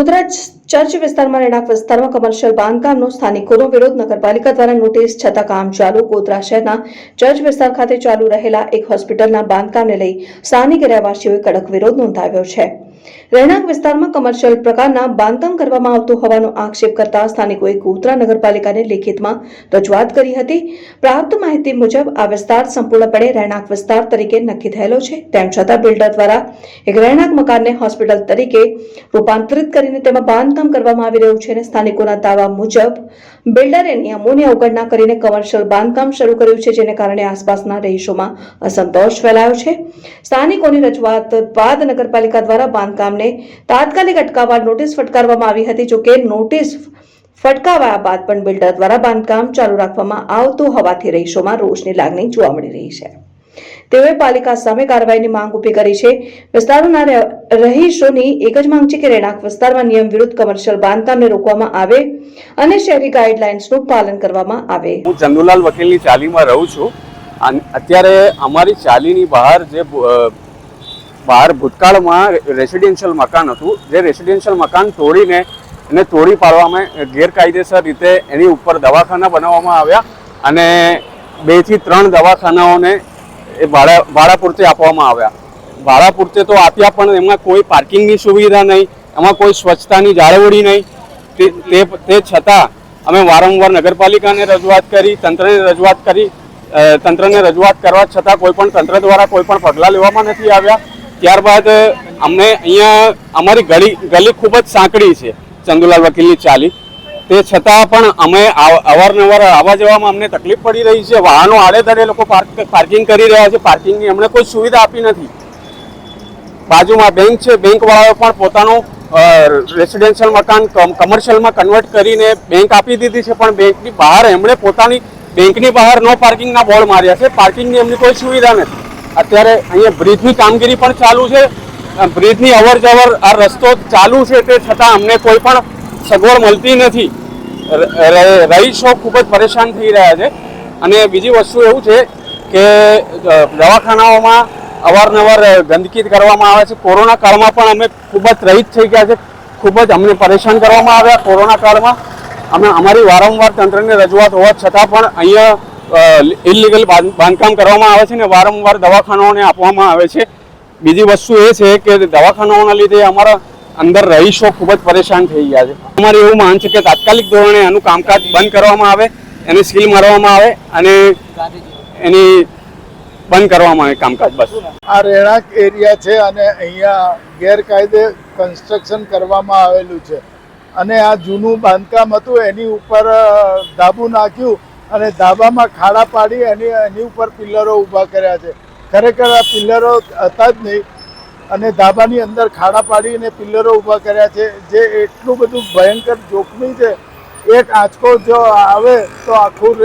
Godhra church વિસ્તારમાં રહેણાંક વિસ્તારમાં કમર્શિયલ બાંધકામનો સ્થાનિકોનો વિરોધ નગરપાલિકા દ્વારા નોટિસ છતાં કામ ચાલુ ગોધરા શહેરના ચર્ચ વિસ્તાર ખાતે ચાલુ રહેલા એક હોસ્પિટલના બાંધકામને લઈ સ્થાનિક રહેવાસીઓએ કડક વિરોધ નોંધાવ્યો છે. રહેણાંક વિસ્તારમાં કમર્શિયલ પ્રકારના બાંધકામ કરવામાં આવતું હોવાનો આક્ષેપ કરતા સ્થાનિકોએ ગોધરા નગરપાલિકાને લેખિતમાં રજૂઆત કરી હતી. પ્રાપ્ત માહિતી મુજબ આ વિસ્તાર સંપૂર્ણપણે રહેણાંક વિસ્તાર તરીકે નક્કી થયેલો છે. તેમ છતાં બિલ્ડર દ્વારા એક રહેણાંક મકાનને હોસ્પિટલ તરીકે રૂપાંતરિત કરીને તેમાં બાંધકામ કરવામાં આવી રહ્યું છે અને સ્થાનિકોના દાવા મુજબ બિલ્ડરે નિયમોની અવગણના કરીને કમર્શિયલ બાંધકામ શરૂ કર્યું છે, જેને કારણે આસપાસના રહીશોમાં અસંતોષ ફેલાયો છે. સ્થાનિકોની રજૂઆત બાદ નગરપાલિકા દ્વારા બાંધકામને તાત્કાલિક અટકાવવા નોટિસ ફટકારવામાં આવી હતી જોકે નોટિસ ફટકાવાયા બાદ પણ બિલ્ડર દ્વારા બાંધકામ ચાલુ રાખવામાં આવતું હોવાથી રહીશોમાં રોષની લાગણી જોવા મળી રહી છે. તેઓએ પાલિકા સામે કાર્યવાહીની માંગ ઊભી કરી છે. વિસ્તારોના રહીશોની એક જ માંગ છે કે રહેણાંક વિસ્તારમાં નિયમ વિરુદ્ધ કમર્શિયલ બાંધકામને રોકવામાં આવે અને શહેરી ગાઈડલાઇન્સનું પાલન કરવામાં આવે. હું ચંદુલાલ વકીલની ચાલીમાં રહું છું. અને, અત્યારે અમારી ચાલીની બહાર જે બહાર ભૂતકાળમાં રેસિડેન્શિયલ મકાન હતું. જે રેસિડેન્શિયલ મકાન તોડીને એને તોડી પાડવામાં ગેરકાયદેસર રીતે એની ઉપર દવાખાના બનાવવામાં આવ્યા અને બેથી ત્રણ દવાખાનાઓને એ ભાડા ભાડા પૂરતે આપવામાં આવ્યા. ભાડા પૂરતે તો આપ્યા પણ એમાં કોઈ પાર્કિંગની સુવિધા નહીં, એમાં કોઈ સ્વચ્છતાની જાળવણી નહીં. તે, તે- છતાં અમે વારંવાર નગરપાલિકાને રજૂઆત કરી, તંત્રને રજૂઆત કરી. તંત્રને રજૂઆત કરવા છતાં કોઈ પણ તંત્ર દ્વારા કોઈ પણ પગલાં લેવામાં નથી આવ્યા. ત્યારબાદ અમને અહીંયા અમારી ગલી ગલી ખૂબ જ સાંકડી છે, ચંદુલાલ વકીલની ચાલી. તે છતાં પણ અમે અવારનવાર આવવા જવામાં અમને તકલીફ પડી રહી છે. વાહનો આડેધડે લોકો પાર્ક પાર્કિંગ કરી રહ્યા છે. પાર્કિંગની અમને કોઈ સુવિધા આપી નથી. બાજુમાં બેંક છે. બેંકવાળાઓ પણ પોતાનું રેસિડેન્શિયલ મકાન કમર્શિયલમાં કન્વર્ટ કરીને બેંક આપી દીધી છે. પણ બેંકની બહાર એમણે પોતાની બેંકની બહાર નો પાર્કિંગના બોર્ડ માર્યા છે. પાર્કિંગની એમની કોઈ સુવિધા નથી. અત્યારે અહીંયા બ્રિજની કામગીરી પણ ચાલુ છે. બ્રિજની અવર જવર આ રસ્તો ચાલુ છે તે છતાં અમને કોઈ પણ સગવડ મળતી નથી. રહીશો ખૂબ જ પરેશાન થઈ રહ્યા છે. અને બીજી વસ્તુ એવું છે કે દવાખાનાઓમાં અવારનવાર ગંદકી કરવામાં આવે છે. કોરોના કાળમાં પણ અમે ખૂબ જ રહિત થઈ ગયા છે. ખૂબ જ અમને પરેશાન કરવામાં આવ્યા કોરોના કાળમાં. અમે અમારી વારંવાર તંત્રની રજૂઆત હોવા છતાં પણ અહીંયા ઇલીગલ બાંધકામ કરવામાં આવે છે ને વારંવાર દવાખાનાઓને આપવામાં આવે છે. બીજી વસ્તુ એ છે કે દવાખાનાઓના લીધે અમારા અંદર રહીશો ખૂબ જ પરેશાન થઈ ગયા છે. અમારે એવું માન છે કે તાત્કાલિક ધોરણે એનું કામકાજ બંધ કરવામાં આવે, એને સીલ મારવામાં આવે અને એની બંધ કરવામાં આવે કામકાજ, બસ. આ રહેણાંક એરિયા છે અને અહીંયા ગેરકાયદે કન્સ્ટ્રક્શન કરવામાં આવેલું છે. અને આ જૂનું બાંધકામ હતું, એની ઉપર ધાબુ નાખ્યું અને ધાબામાં ખાડા પાડી એની એની ઉપર પિલ્લરો ઊભા કર્યા છે. ખરેખર આ પિલ્લરો હતા જ નહીં. અને ધાબાની અંદર ખાડા પાડીને પિલ્લરો ઊભા કર્યા છે. જે એટલું બધું ભયંકર જોખમી છે. એક આંચકો જો આવે તો આખું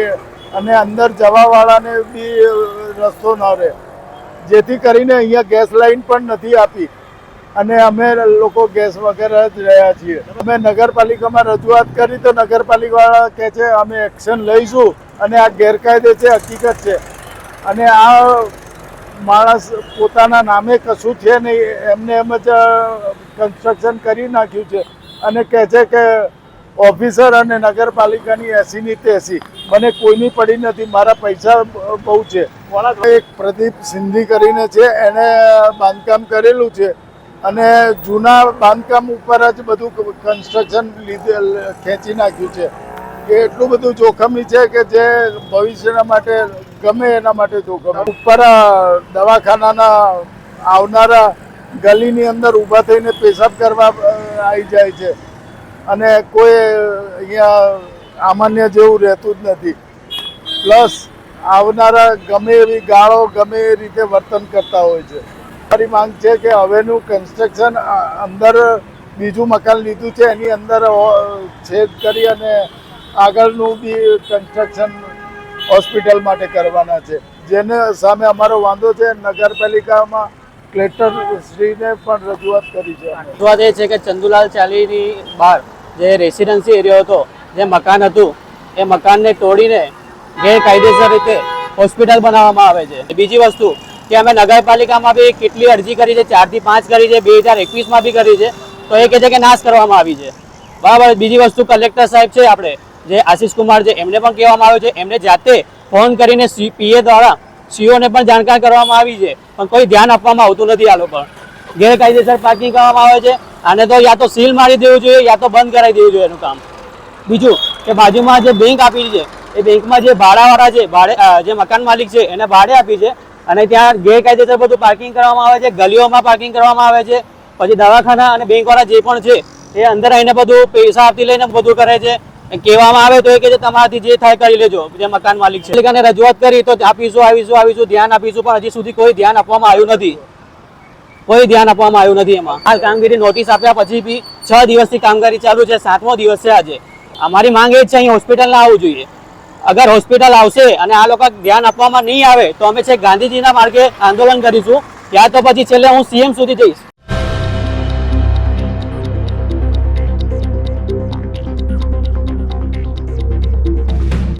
એ, અને અંદર જવાવાળાને બી રસ્તો ન રહે. જેથી કરીને અહીંયા ગેસ લાઈન પણ નથી આપી. અને અમે લોકો ગેસ વગર જ રહ્યા છીએ. અમે નગરપાલિકામાં રજૂઆત કરી તો નગરપાલિકાવાળા કહે છે, અમે એક્શન લઈશું. અને આ ગેરકાયદે છે, હકીકત છે. અને આ માણસ પોતાના નામે કશું છે નહીં, એમને એમ જ કન્સ્ટ્રક્શન કરી નાખ્યું છે. અને કહે છે કે ઓફિસર અને નગરપાલિકાની એસીની તેસી. મને કોઈની પડી નથી, મારા પૈસા બહુ છે. એક પ્રદીપ સિંધી કરીને છે એણે બાંધકામ કરેલું છે. અને જૂના બાંધકામ ઉપર જ બધું કન્સ્ટ્રક્શન લીધે ખેંચી નાખ્યું છે. કે એટલું બધું જોખમી છે કે જે ભવિષ્યના માટે ગમે એના માટે જોખમ. ઉપર દવાખાનાના આવનારા ગલીની અંદર ઊભા થઈને પેશાબ કરવા આવી જાય છે. અને કોઈ અહીંયા સામાન્ય જેવું રહેતું જ નથી. પ્લસ આવનારા ગમે એવી ગાળો ગમે એ રીતે વર્તન કરતા હોય છે. મારી માંગ છે કે હવેનું કન્સ્ટ્રક્શન અંદર બીજું મકાન લીધું છે, એની અંદર છેદ કરી અને આગળનું બી કન્સ્ટ્રક્શન હોસ્પિટલ માટે કરવાના છે જેને સામે અમારો વાંધો છે, નગરપાલિકામાં શ્રીને પણ રજૂઆત કરી છે. રજૂઆત એ છે કે ચંદુલાલ ચાલીની બહાર જે રેસિડેન્સી એરિયો હતો, જે મકાન હતું, એ મકાનને તોડીને ગેરકાયદેસર રીતે હોસ્પિટલ બનાવવામાં આવે છે બીજી વસ્તુ કે અમે નગરપાલિકામાં બી કેટલી અરજી કરી છે, ચારથી પાંચ કરી છે, બે હજાર એકવીસમાં બી કરી છે, તો એ કહે છે કે નાશ કરવામાં આવી છે. બરાબર, બીજી વસ્તુ કલેક્ટર સાહેબ છે આપણે, જે આશીષ કુમાર છે, એમને પણ કહેવામાં આવ્યું છે, એમને જાતે ફોન કરીને પીએ દ્વારા સીઓને પણ જાણકાર કરવામાં આવી છે, પણ કોઈ ધ્યાન આપવામાં આવતું નથી આ લોકો ગેરકાયદેસર પાર્કિંગ કરવામાં આવે છે, આને તો યા તો સીલ મારી દેવું જોઈએ, યા તો બંધ કરાવી દેવું જોઈએ એનું કામ. બીજું, કે બાજુમાં જે બેંક આપી છે, એ બેંકમાં જે ભાડાવાળા છે, ભાડે જે મકાન માલિક છે, એને ભાડે આપી છે અને ત્યાં ગેરકાયદેસર બધું પાર્કિંગ કરવામાં આવે છે, ગલીઓમાં પાર્કિંગ કરવામાં આવે છે. પછી દવાખાના અને બેંકવાળા જે પણ છે, એ અંદર આવીને બધું પૈસા આપતી લઈને બધું કરે છે. કહેવામાં આવે તો એ કે તમારાથી જે થાય કરી લેજો, જે મકાન માલિક છે. એટલે રજૂઆત કરી તો આપીશું, આવીશું આવીશું, ધ્યાન આપીશું, પણ હજી સુધી કોઈ ધ્યાન આપવામાં આવ્યું નથી. કોઈ ધ્યાન આપવામાં આવ્યું નથી એમાં. આ કામગીરી નોટિસ આપ્યા પછી બી છ દિવસથી કામગીરી ચાલુ છે, સાતમો દિવસ છે આજે. અમારી માંગ એ જ છે, અહીં હોસ્પિટલના આવવું જોઈએ. અગર હોસ્પિટલ આવશે અને આ લોકો ધ્યાન આપવામાં નહીં આવે, તો અમે છે ગાંધીજીના માર્ગે આંદોલન કરીશું. ત્યાં તો પછી છેલ્લે હું સીએમ સુધી જઈશ.